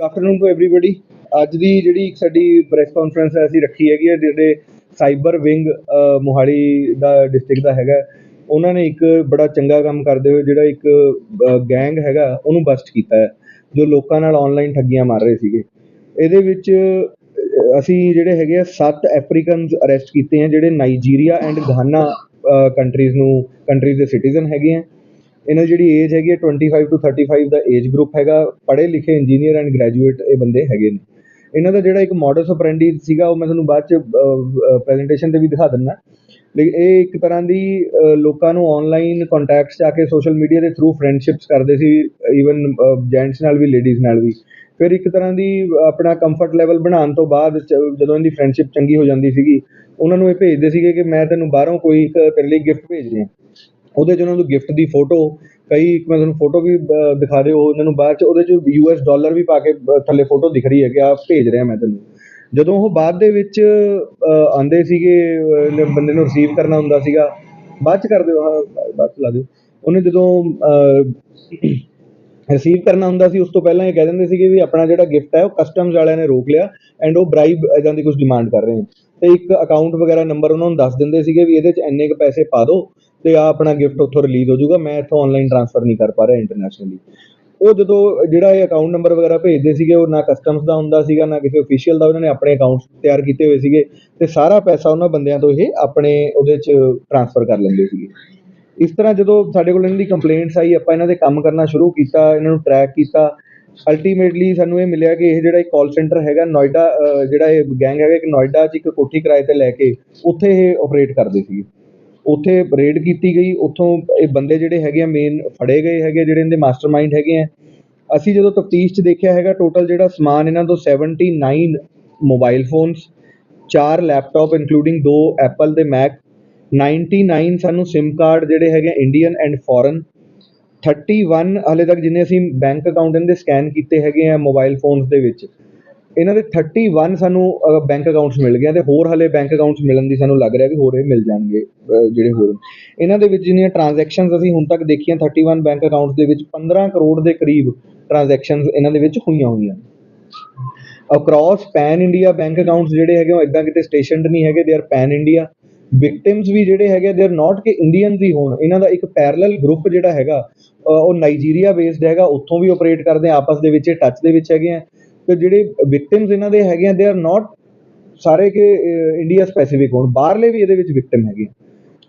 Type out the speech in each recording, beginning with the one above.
Good afternoon to everybody ਅੱਜ ਦੀ ਜਿਹੜੀ ਇੱਕ ਸਾਡੀ ਪ੍ਰੈਸ ਕਾਨਫਰੰਸ ਹੈ, ਅਸੀਂ ਰੱਖੀ ਹੈਗੀ ਹੈ, ਜਿਹੜੇ ਸਾਈਬਰ ਵਿੰਗ ਮੋਹਾਲੀ ਦਾ ਡਿਸਟ੍ਰਿਕਟ ਦਾ ਹੈਗਾ, ਉਹਨਾਂ ਨੇ ਇੱਕ ਬੜਾ ਚੰਗਾ ਕੰਮ ਕਰਦੇ ਹੋਏ ਜਿਹੜਾ ਇੱਕ ਗੈਂਗ ਹੈਗਾ, ਉਹਨੂੰ ਬਸਟ ਕੀਤਾ ਹੈ, ਜੋ ਲੋਕਾਂ ਨਾਲ ਆਨਲਾਈਨ ਠੱਗੀਆਂ ਮਾਰ ਰਹੇ ਸੀਗੇ। ਇਹਦੇ ਵਿੱਚ ਅਸੀਂ ਜਿਹੜੇ ਹੈਗੇ ਆ, ਸੱਤ ਅਫਰੀਕਨਸ ਅਰੈਸਟ ਕੀਤੇ ਆ, ਜਿਹੜੇ ਨਾਈਜੀਰੀਆ ਐਂਡ ਗਾਨਾ ਕੰਟਰੀਜ਼ ਨੂੰ ਕੰਟਰੀਜ਼ ਦੇ ਸਿਟੀਜ਼ਨ ਹੈਗੇ ਆ। ਇਹਨਾਂ ਦੀ ਜਿਹੜੀ ਏਜ ਹੈਗੀ ਹੈ 25 ਤੋਂ 35 ਦਾ ਏਜ ਗਰੁੱਪ ਹੈਗਾ। ਪੜ੍ਹੇ ਲਿਖੇ ਇੰਜੀਨੀਅਰ ਐਂਡ ਗ੍ਰੈਜੂਏਟ ਇਹ ਬੰਦੇ ਹੈਗੇ ਨੇ। ਇਹਨਾਂ ਦਾ ਜਿਹੜਾ ਇੱਕ ਮੋਡਸ ਆਪਰੈਂਡੀ ਸੀਗਾ, ਉਹ ਮੈਂ ਤੁਹਾਨੂੰ ਬਾਅਦ ਚ ਪ੍ਰੈਜੈਂਟੇਸ਼ਨ ਤੇ ਵੀ ਦਿਖਾ ਦਿੰਦਾ। ਲੇਕਿਨ ਇਹ ਇੱਕ ਤਰ੍ਹਾਂ ਦੀ ਲੋਕਾਂ ਨੂੰ ਆਨਲਾਈਨ ਕੰਟੈਕਟਸ ਚ ਆ ਕੇ ਸੋਸ਼ਲ ਮੀਡੀਆ ਦੇ ਥਰੂ ਫਰੈਂਡਸ਼ਿਪਸ ਕਰਦੇ ਸੀ। ਈਵਨ ਜੈਂਟਸ ਨਾਲ ਵੀ ਲੇਡੀਜ਼ ਨਾਲ ਵੀ। ਫਿਰ ਇੱਕ ਤਰ੍ਹਾਂ ਦੀ ਆਪਣਾ ਕੰਫਰਟ ਲੈਵਲ ਬਣਾਉਣ ਤੋਂ ਬਾਅਦ ਚ- ਜਦੋਂ ਇਹਦੀ ਫਰੈਂਡਸ਼ਿਪ ਚੰਗੀ ਹੋ ਜਾਂਦੀ ਸੀਗੀ, ਉਹਨਾਂ ਨੂੰ ਇਹ ਭੇਜਦੇ ਸੀਗੇ ਕਿ ਮੈਂ ਤੈਨੂੰ ਬਾਹਰੋਂ ਕੋਈ ਤੇਰੇ ਲਈ ਗਿਫਟ ਭੇਜ ਰਿਹਾ। ਉਹਦੇ 'ਚ ਉਹਨਾਂ ਨੂੰ ਗਿਫਟ ਦੀ ਫੋਟੋ ਕਈ ਮੈਂ ਤੁਹਾਨੂੰ ਫੋਟੋ ਵੀ ਅ, ਦਿਖਾ ਦਿਓ ਉਹਨਾਂ ਨੂੰ ਬਾਅਦ 'ਚ ਉਹਦੇ 'ਚ ਯੂ ਐਸ ਡਾਲਰ ਵੀ ਪਾ ਕੇ ਥੱਲੇ ਫੋਟੋ ਦਿਖ ਰਹੀ ਹੈ ਕਿ ਆ ਭੇਜ ਰਿਹਾ ਮੈਂ ਤੈਨੂੰ। ਜਦੋਂ ਉਹ ਬਾਅਦ ਦੇ ਵਿੱਚ ਆਉਂਦੇ ਸੀਗੇ ਬੰਦੇ ਨੂੰ ਰਿਸੀਵ ਕਰਨਾ ਹੁੰਦਾ ਸੀਗਾ ਬਾਅਦ 'ਚ ਕਰ ਦਿਓ ਹਾਂ ਬਾਅਦ 'ਚ ਲਾ ਦਿਓ। ਉਹਨੇ ਜਦੋਂ ਰਿਸੀਵ ਕਰਨਾ ਹੁੰਦਾ ਸੀ ਉਸ ਤੋਂ ਪਹਿਲਾਂ ਇਹ ਕਹਿ ਦਿੰਦੇ ਸੀਗੇ ਵੀ ਆਪਣਾ ਜਿਹੜਾ ਗਿਫਟ ਹੈ ਉਹ ਕਸਟਮਸ ਵਾਲਿਆਂ ਨੇ ਰੋਕ ਲਿਆ ਐਂਡ ਉਹ ਬ੍ਰਾਈਬ ਇਦਾਂ ਦੀ ਕੁਝ ਡਿਮਾਂਡ ਕਰ ਰਹੇ ਨੇ। ਤੇ ਇੱਕ ਅਕਾਊਂਟ ਵਗੈਰਾ ਨੰਬਰ ਉਹਨਾਂ ਨੂੰ ਦੱਸ ਦਿੰਦੇ ਸੀਗੇ ਵੀ ਇਹਦੇ 'ਚ ਇੰਨੇ ਕੁ ਪੈਸੇ ਪਾ ਦਿਓ ਤੇ ਆ ਆਪਣਾ ਗਿਫਟ ਉੱਥੋਂ ਰਿਲੀਜ਼ ਹੋ ਜਾਊਗਾ। ਮੈਂ ਇੱਥੋਂ ਆਨਲਾਈਨ ਟ੍ਰਾਂਸਫਰ ਨਹੀਂ ਕਰ ਪਾ ਰਿਹਾ ਇੰਟਰਨੈਸ਼ਨਲੀ ਉਹ ਜਦੋਂ ਜਿਹੜਾ ਇਹ ਅਕਾਊਂਟ ਨੰਬਰ ਵਗੈਰਾ ਭੇਜਦੇ ਸੀਗੇ, ਉਹ ਨਾ ਕਸਟਮਸ ਦਾ ਹੁੰਦਾ ਸੀਗਾ, ਨਾ ਕਿਸੇ ਅਫੀਸ਼ੀਅਲ ਦਾ, ਉਹਨਾਂ ਨੇ ਆਪਣੇ ਅਕਾਊਂਟਸ ਤਿਆਰ ਕੀਤੇ ਹੋਏ ਸੀਗੇ ਤੇ ਸਾਰਾ ਪੈਸਾ ਉਹਨਾਂ ਬੰਦਿਆਂ ਤੋਂ ਇਹ ਆਪਣੇ ਉਹਦੇ 'ਚ ਟ੍ਰਾਂਸਫਰ ਕਰ ਲੈਂਦੇ ਸੀਗੇ। ਇਸ ਤਰ੍ਹਾਂ ਜਦੋਂ ਸਾਡੇ ਕੋਲ ਇਹਨਾਂ ਦੀ ਕੰਪਲੇਂਟਸ ਆਈ, ਆਪਾਂ ਇਹਨਾਂ ਦੇ ਕੰਮ ਕਰਨਾ ਸ਼ੁਰੂ ਕੀਤਾ, ਇਹਨਾਂ ਨੂੰ ਟਰੈਕ ਕੀਤਾ ਅਲਟੀਮੇਟਲੀ ਸਾਨੂੰ ਇਹ ਮਿਲਿਆ ਕਿ ਇਹ ਜਿਹੜਾ ਇੱਕ ਕਾਲ ਸੈਂਟਰ ਹੈਗਾ ਨੋਇਡਾ ਜਿਹੜਾ ਇਹ ਗੈਂਗ ਹੈਗਾ, ਇੱਕ ਨੋਇਡਾ 'ਚ ਇੱਕ ਕੋਠੀ ਕਿਰਾਏ ਤੇ ਲੈ ਕੇ ਉੱਥੇ ਇਹ ਆਪਰੇਟ ਕਰਦੇ ਸੀਗੇ। ਉੱਥੇ ਰੇਡ ਕੀਤੀ ਗਈ, ਉੱਥੋਂ ਇਹ ਬੰਦੇ ਜਿਹੜੇ ਹੈਗੇ ਆ ਮੇਨ ਫੜੇ ਗਏ ਹੈਗੇ ਜਿਹੜੇ ਇਹਦੇ ਮਾਸਟਰਮਾਈਂਡ ਹੈਗੇ ਆ। ਅਸੀਂ ਜਦੋਂ ਤਫਤੀਸ਼ 'ਚ ਦੇਖਿਆ ਹੈਗਾ ਟੋਟਲ ਜਿਹੜਾ ਸਮਾਨ ਇਹਨਾਂ ਤੋਂ 79 ਮੋਬਾਈਲ ਫੋਨਸ ਚਾਰ ਲੈਪਟਾਪ ਇਨਕਲੂਡਿੰਗ ਦੋ ਐਪਲ ਦੇ ਮੈਕ 99 ਸਾਨੂੰ SIM ਕਾਰਡ ਜਿਹੜੇ ਹੈਗੇ ਇੰਡੀਅਨ ਐਂਡ ਫੋਰਨ 31 ਹਾਲੇ ਤੱਕ ਜਿੰਨੇ ਅਸੀਂ ਬੈਂਕ ਅਕਾਊਂਟ ਇਹਨਾਂ ਦੇ ਸਕੈਨ ਕੀਤੇ ਹੈਗੇ ਆ ਮੋਬਾਈਲ ਫੋਨਸ ਦੇ ਵਿੱਚ। ਇਹਨਾਂ ਦੇ 31 ਸਾਨੂੰ ਬੈਂਕ ਅਕਾਊਂਟਸ ਮਿਲ ਗਏ ਆ ਤੇ ਹੋਰ ਹਾਲੇ ਬੈਂਕ ਅਕਾਊਂਟਸ ਮਿਲਣ ਦੀ ਸਾਨੂੰ ਲੱਗ ਰਿਹਾ ਵੀ ਹੋਰ ਇਹ ਮਿਲ ਜਾਣਗੇ ਜਿਹੜੇ ਹੋਰ। ਇਹਨਾਂ ਦੇ ਵਿੱਚ ਜਿੰਨੀਆਂ ਟ੍ਰਾਂਜੈਕਸ਼ਨਸ ਅਸੀਂ ਹੁਣ ਤੱਕ ਦੇਖੀਆਂ 31 ਬੈਂਕ ਅਕਾਊਂਟਸ ਦੇ ਵਿੱਚ 15 ਕਰੋੜ ਦੇ ਕਰੀਬ ਟ੍ਰਾਂਜੈਕਸ਼ਨਸ ਇਹਨਾਂ ਦੇ ਵਿੱਚ ਹੋਈਆਂ ਹੋਈਆਂ। Across pan India bank accounts ਜਿਹੜੇ ਹੈਗੇ ਉਹ ਇੱਦਾਂ ਕਿਤੇ ਸਟੇਸ਼ਨਡ ਨਹੀਂ ਹੈਗੇ they are pan India victims ਵੀ ਜਿਹੜੇ ਹੈਗੇ ਦੇ ਆਰ ਨਾਟ ਕਿ ਇੰਡੀਅਨਸ ਹੀ ਹੋਣ। ਇਹਨਾਂ ਦਾ ਇੱਕ ਪੈਰਲਲ ਗਰੁੱਪ ਜਿਹੜਾ ਹੈਗਾ ਉਹ ਨਾਈਜੀਰੀਆ ਬੇਸਡ ਹੈਗਾ, ਉੱਥੋਂ ਵੀ ਆਪਰੇਟ ਕਰਦੇ ਆ, ਆਪਸ ਦੇ ਵਿੱਚ ਟੱਚ ਦੇ ਵਿੱਚ ਹੈਗੇ ਆ। ਤੇ ਜਿਹੜੇ ਵਿਕਟਿਮਸ ਇਹਨਾਂ ਦੇ ਹੈਗੇ ਆ ਦੇ ਆਰ ਨਾਟ ਸਾਰੇ ਕਿ ਇੰਡੀਆ ਸਪੈਸੀਫਿਕ ਹੋਣ। ਬਾਹਰਲੇ ਵੀ ਇਹਦੇ ਵਿੱਚ ਵਿਕਟਿਮ ਹੈਗੇ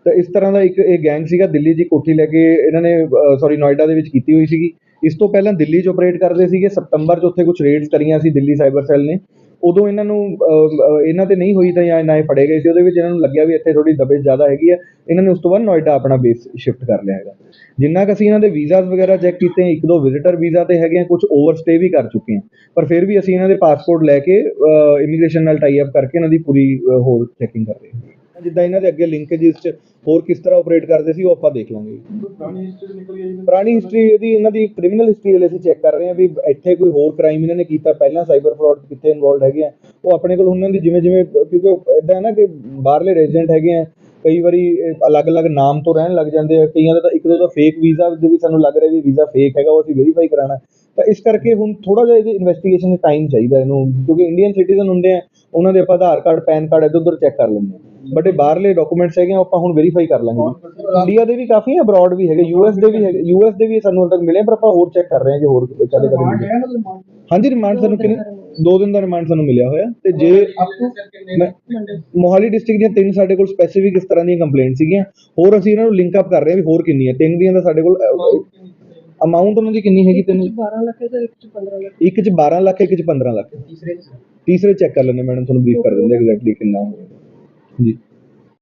ਤਾਂ ਇਸ ਤਰ੍ਹਾਂ ਦਾ ਇੱਕ ਇਹ ਗੈਂਗ ਸੀਗਾ, ਦਿੱਲੀ ਦੀ ਕੋਠੀ ਲੈ ਕੇ ਇਹਨਾਂ ਨੇ ਸੌਰੀ ਨੋਇਡਾ ਦੇ ਵਿੱਚ ਕੀਤੀ ਹੋਈ ਸੀਗੀ। ਇਸ ਤੋਂ ਪਹਿਲਾਂ ਦਿੱਲੀ 'ਚ ਆਪਰੇਟ ਕਰਦੇ ਸੀਗੇ। ਸਤੰਬਰ 'ਚ ਉੱਥੇ ਕੁਝ ਰੇਡਸ ਕਰੀਆਂ ਸੀ ਦਿੱਲੀ ਸਾਈਬਰ ਸੈੱਲ ਨੇ। ਉਦੋਂ ਇਹਨਾਂ ਨੂੰ ਇਹਨਾਂ ਤੇ ਨਹੀਂ ਹੋਈ ਤਾਂ ਜਾਂ ਨਾ ਇਹ ਫੜੇ ਗਏ ਸੀ, ਉਹਦੇ ਵਿੱਚ ਇਹਨਾਂ ਨੂੰ ਲੱਗਿਆ ਵੀ ਇੱਥੇ ਥੋੜ੍ਹੀ ਦਬੇ ਜ਼ਿਆਦਾ ਹੈਗੀ ਹੈ। ਇਹਨਾਂ ਨੇ ਉਸ ਤੋਂ ਬਾਅਦ ਨੋਇਡਾ ਆਪਣਾ ਬੇਸ ਸ਼ਿਫਟ ਕਰ ਲਿਆ ਹੈਗਾ। ਜਿੰਨਾ ਕੁ ਅਸੀਂ ਇਹਨਾਂ ਦੇ ਵੀਜ਼ਾਜ਼ ਵਗੈਰਾ ਚੈੱਕ ਕੀਤੇ, ਇੱਕ ਦੋ ਵਿਜ਼ਿਟਰ ਵੀਜ਼ਾ ਤੇ ਹੈਗੇ ਆ ਕੁਝ ਓਵਰਸਟੇ ਵੀ ਕਰ ਚੁੱਕੇ ਆ। ਪਰ ਫਿਰ ਵੀ ਅਸੀਂ ਇਹਨਾਂ ਦੇ ਪਾਸਪੋਰਟ ਲੈ ਕੇ ਇਮੀਗ੍ਰੇਸ਼ਨ ਨਾਲ ਟਾਈ ਅਪ ਕਰਕੇ ਇਹਨਾਂ ਦੀ ਪੂਰੀ ਹੋਰ ਚੈਕਿੰਗ ਕਰ ਰਹੇ ਹਾਂ। ਜਿੱਦਾਂ ਇਹਨਾਂ ਦੇ ਅੱਗੇ ਲਿੰਕੇजेस ਚ ਹੋਰ ਕਿਸ ਤਰ੍ਹਾਂ ਆਪਰੇਟ ਕਰਦੇ ਸੀ ਉਹ ਆਪਾਂ ਦੇਖ ਲਾਂਗੇ। ਪੁਰਾਣੀ ਹਿਸਟਰੀ ਨਿਕਲ ਗਈ ਜੀ। ਪੁਰਾਣੀ ਹਿਸਟਰੀ ਇਹਦੀ ਇਹਨਾਂ ਦੀ ਕ੍ਰਿਮੀਨਲ ਹਿਸਟਰੀ ਵਾਲੇ ਅਸੀਂ ਚੈੱਕ ਕਰ ਰਹੇ ਹਾਂ ਵੀ ਇੱਥੇ ਕੋਈ ਹੋਰ ਕ੍ਰਾਈਮ ਇਹਨਾਂ ਨੇ ਕੀਤਾ ਪਹਿਲਾਂ ਸਾਈਬਰ ਫਰਾਡ ਕਿੱਥੇ ਇਨਵੋਲਡ ਹੈਗੇ ਆ। ਉਹ ਆਪਣੇ ਕੋਲ ਉਹਨਾਂ ਦੀ ਜਿਵੇਂ ਜਿਵੇਂ ਕਿਉਂਕਿ ਇਦਾਂ ਹੈ ਨਾ ਕਿ ਬਾਹਰਲੇ ਰੈਜ਼ੀਡੈਂਟ ਹੈਗੇ ਆ ਕਈ ਵਾਰੀ ਅਲੱਗ-ਅਲੱਗ ਨਾਮ ਤੋਂ ਰਹਿਣ ਲੱਗ ਜਾਂਦੇ ਆ ਕਈਆਂ ਦਾ ਤਾਂ ਇੱਕ ਦੋ ਦਾ ਫੇਕ ਵੀਜ਼ਾ ਦੇ ਵੀ ਸਾਨੂੰ ਲੱਗ ਰਿਹਾ ਵੀ ਵੀਜ਼ਾ ਫੇਕ ਹੈਗਾ ਉਹ ਅਸੀਂ ਵੈਰੀਫਾਈ ਕਰਾਣਾ ਤਾਂ ਇਸ ਕਰਕੇ ਹੁਣ ਥੋੜਾ ਜਿਹਾ ਇਹਦੀ ਇਨਵੈਸਟੀਗੇਸ਼ਨ 'ਚ ਟਾਈਮ ਚਾਹੀਦਾ ਇਹਨੂੰ ਕਿਉਂਕਿ ਇੰਡੀਅਨ ਸਿਟੀਜ਼ਨ ਹੁੰਦੇ ਆ ਉਹਨਾਂ ਦੇ ਆਪਾਂ ਆਧਾਰ ਕਾਰਡ ਪੈਨ ਕਾਰਡ ਇੱਧਰ ਉੱਧਰ ਚੈੱਕ ਕਰ ਲੈਂਦੇ ਆ। ਬਟ ਇਹ ਬਾਹਰਲੇ ਡਾਕੂਮੈਂਟਸ ਹੈਗੇ ਆ, ਉਹ ਆਪਾਂ ਹੁਣ ਵੈਰੀਫਾਈ ਕਰ ਲਾਂਗੇ ਇੰਡੀਆ ਦੇ ਵੀ ਕਾਫੀ ਆ ਅਬਰੋਡ ਵੀ ਹੈਗੇ ਯੂਐਸ ਦੇ ਵੀ ਹੈਗੇ ਯੂਐਸ ਦੇ ਵੀ ਸਾਨੂੰ ਹਾਲੇ ਤੱਕ ਮਿਲੇ ਪਰ ਆਪਾਂ ਹੋਰ ਚੈੱਕ ਕਰ ਰਹੇ ਹਾਂ ਜੇ ਹੋਰ ਕਦੇ ਕਦੇ ਮਿਲੇ ਹਾਂਜੀ ਰਿਮਾਂਡ ਸਾਨੂੰ ਕਿੰਨੇ ਦੋ ਦਿਨ ਦਾ ਰਿਮਾਂਡ ਸਾਨੂੰ ਮਿਲਿਆ ਹੋਇਆ। ਤੇ ਜੇ ਮੈਂ- ਮੋਹਾਲੀ ਡਿਸਟ੍ਰਿਕਟ ਦੀਆਂ ਤਿੰਨ ਸਾਡੇ ਕੋਲ ਸਪੈਸੀਫਿਕ ਇਸ ਤਰ੍ਹਾਂ ਦੀਆਂ ਕੰਪਲੇਂਟ ਸੀਗੀਆਂ। ਹੋਰ ਅਸੀਂ ਇਹਨਾਂ ਨੂੰ ਲਿੰਕ ਅਪ ਕਰ ਰਹੇ ਹਾਂ ਵੀ ਹੋਰ ਕਿੰਨੀਆਂ। ਤਿੰਨ ਦੀਆਂ ਤਾਂ ਸਾਡੇ ਕੋਲ ਅਮਾਉਂਟ ਉਹਨਾਂ ਦੀ ਕਿੰਨੀ ਹੈਗੀ? ਤਿੰਨ 12 ਲੱਖ ਹੈ ਤੇ ਇੱਕ ਚ 15 ਲੱਖ ਇੱਕ ਚ 12 ਲੱਖ। ਇੱਕ ਚ 15 ਲੱਖ ਤੀਸਰੇ ਤੀਸਰੇ ਚੈੱਕ ਕਰ ਲੈਂਦੇ ਮੈਡਮ ਤੁਹਾਨੂੰ ਬਰੀਫ ਕਰ ਦਿੰਦੇ ਐਗਜ਼ੈਕਟਲੀ ਕਿੰਨਾ ਹੋਵੇਗਾ ਜੀ